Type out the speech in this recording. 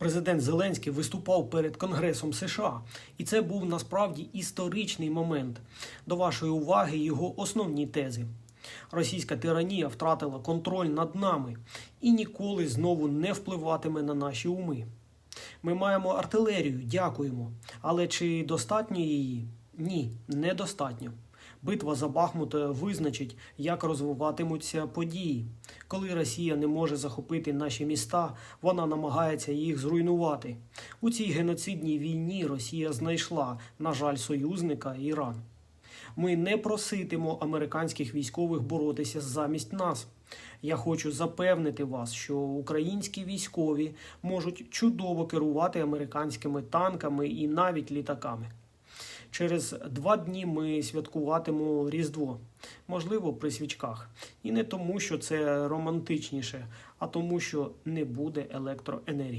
Президент Зеленський виступав перед Конгресом США, і це був насправді історичний момент. До вашої уваги його основні тези. Російська тиранія втратила контроль над нами і ніколи знову не впливатиме на наші уми. Ми маємо артилерію, дякуємо. Але чи достатньо її? Ні, недостатньо. Битва за Бахмут е, визначить, як розвиватимуться події. Коли Росія не може захопити наші міста, вона намагається їх зруйнувати. У цій геноцидній війні Росія знайшла, на жаль, союзника Іран. Ми не проситимо американських військових боротися замість нас. Я хочу запевнити вас, що українські військові можуть чудово керувати американськими танками і навіть літаками. Через два дні ми святкуватимемо Різдво, можливо, при свічках. І не тому, що це романтичніше, а тому, що не буде електроенергії.